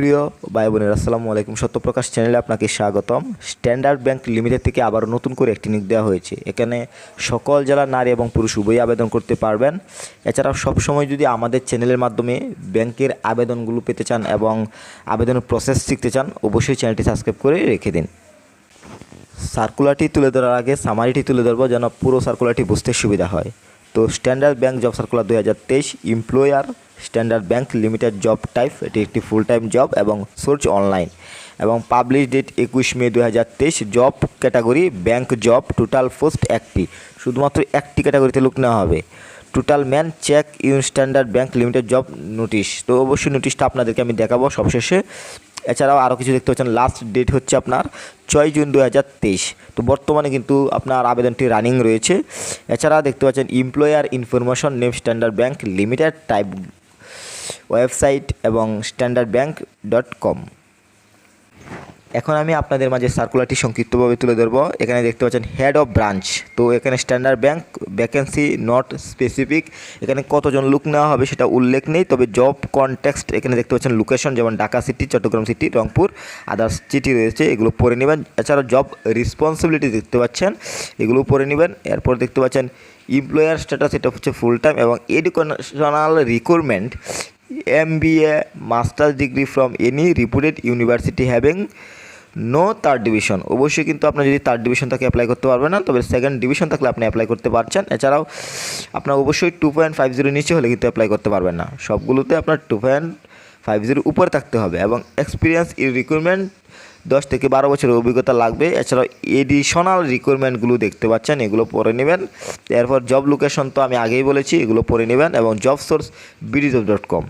প্রিয় ভাই বোনের, আসসালামু আলাইকুম। সত্যপ্রকাশ চ্যানেলে আপনাকে স্বাগতম। স্ট্যান্ডার্ড ব্যাংক লিমিটেড থেকে আবার নতুন করে একটি নিয়োগ দেওয়া হয়েছে। এখানে সকল জেলার নারী এবং পুরুষ উভয়ই আবেদন করতে পারবেন। এছাড়াও সবসময় যদি আমাদের চ্যানেলের মাধ্যমে ব্যাংকের আবেদনগুলো পেতে চান এবং আবেদনের প্রসেস শিখতে চান, অবশ্যই চ্যানেলটি সাবস্ক্রাইব করে রেখে দিন। সার্কুলারটি তুলে ধরার আগে সামারিটি তুলে ধরবো যেন পুরো সার্কুলারটি বুঝতে সুবিধা হয়। তো স্ট্যান্ডার্ড ব্যাংক জব সার্কুলার দুই হাজার তেইশ employer standard bank limited job type, এটি একটি ফুল টাইম জব এবং সোর্স অনলাইন এবং পাবলিশ ডেট একুশ মে দু হাজার তেইশ job category bank job total post একটি। শুধুমাত্র একটি ক্যাটাগরিতে লোক নেওয়া হবে। টোটাল ম্যান চেক Yoon standard bank limited job notice তো অবশ্যই নোটিশটা আপনাদেরকে আমি দেখাবো সবশেষে। এছাড়াও আরও কিছু দেখতে পাচ্ছেন। লাস্ট ডেট হচ্ছে আপনার ছয় জুন দু হাজার তেইশ। তো বর্তমানে কিন্তু আপনার আবেদনটি রানিং রয়েছে। এছাড়া দেখতে পাচ্ছেন employer information name standard bank limited type website এবং স্ট্যান্ডার্ড ব্যাঙ্ক ডট কম এখন আমি আপনাদের মাঝে সার্কুলারটি সংক্ষিপ্তভাবে তুলে ধরবো। এখানে দেখতে পাচ্ছেন হেড অফ ব্রাঞ্চ তো এখানে standard bank vacancy not specific এখানে কতজন লুক নেওয়া হবে সেটা উল্লেখ নেই, তবে জব কনটেক্সট এখানে দেখতে পাচ্ছেন লোকেশন যেমন Dhaka city Chattogram city Rangpur. Others city রয়েছে, এগুলো পড়ে নেবেন। এছাড়াও জব রেসপন্সিবিলিটি দেখতে পাচ্ছেন, এগুলো পড়ে নেবেন। এরপর দেখতে পাচ্ছেন এমপ্লয়ার স্ট্যাটাস এটা হচ্ছে ফুল টাইম এবং educational recruitment M B A masters degree from any reputed university having no third division অবশ্যই কিন্তু আপনার যদি থার্ড ডিভিশন থাকে অ্যাপ্লাই করতে পারবেন না, তবে সেকেন্ড ডিভিশন থাকলে আপনি অ্যাপ্লাই করতে পারছেন। এছাড়াও আপনার অবশ্যই টু পয়েন্ট ফাইভ জিরো নিচে হলে কিন্তু অ্যাপ্লাই করতে পারবেন না। সবগুলোতে আপনার টু পয়েন্ট ফাইভ জিরো উপরে থাকতে হবে এবং এক্সপিরিয়েন্স ইন রিক্রুটমেন্ট দশ থেকে বারো বছরের অভিজ্ঞতা লাগবে। এছাড়াও এডিশনাল রিকোয়ারমেন্টগুলো দেখতে পাচ্ছেন, এগুলো পরে নেবেন। এরপর জব লোকেশন তো আমি আগেই বলেছি, এগুলো পরে নেবেন এবং job source B D job dot com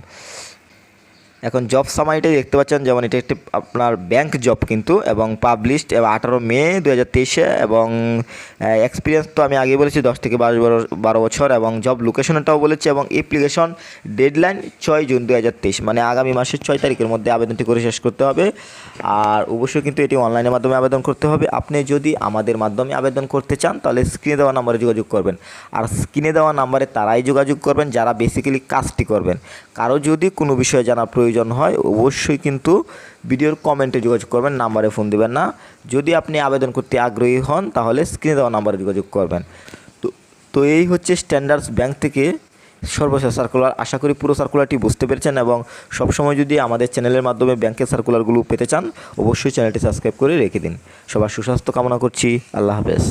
এখন জব সামারিটাই দেখতে পাচ্ছেন যেমন এটা একটি আপনার ব্যাংক জব কিন্তু এবং পাবলিশড আঠারো মে দু হাজার তেইশে এবং এক্সপিরিয়েন্স তো আমি আগে বলেছি দশ থেকে বারো বারো বছর এবং জব লোকেশনটাও বলেছি এবং অ্যাপ্লিকেশন ডেডলাইন ছয় জুন দু হাজার তেইশ মানে আগামী মাসের ছয় তারিখের মধ্যে আবেদনটি করে শেষ করতে হবে। আর অবশ্যই কিন্তু এটি অনলাইনের মাধ্যমে আবেদন করতে হবে। আপনি যদি আমাদের মাধ্যমে আবেদন করতে চান, তাহলে স্ক্রিনে দেওয়া নাম্বারে যোগাযোগ করবেন। আর স্ক্রিনে দেওয়া নাম্বারে তারাই যোগাযোগ করবেন যারা বেসিক্যালি কাজটি করবেন। কারও যদি কোনো বিষয়ে জানার প্রয়োজন হয়, অবশ্যই কিন্তু ভিডিওর কমেন্টে যোগাযোগ করবেন নাম্বারে ফোন দেবেন না। যদি আপনি আবেদন করতে আগ্রহী হন, তাহলে স্ক্রিনে দেওয়া নাম্বারে যোগাযোগ করবেন। তো তো এই হচ্ছে স্ট্যান্ডার্ডস ব্যাংক থেকে সর্বশেষ সার্কুলার আশা করি পুরো সার্কুলারটি বুঝতে পেরেছেন এবং সবসময় যদি আমাদের চ্যানেলের মাধ্যমে ব্যাংকের সার্কুলারগুলো পেতে চান, অবশ্যই চ্যানেলটি সাবস্ক্রাইব করে রেখে দিন। সবার সুস্বাস্থ্য কামনা করছি। আল্লাহ হাফেজ।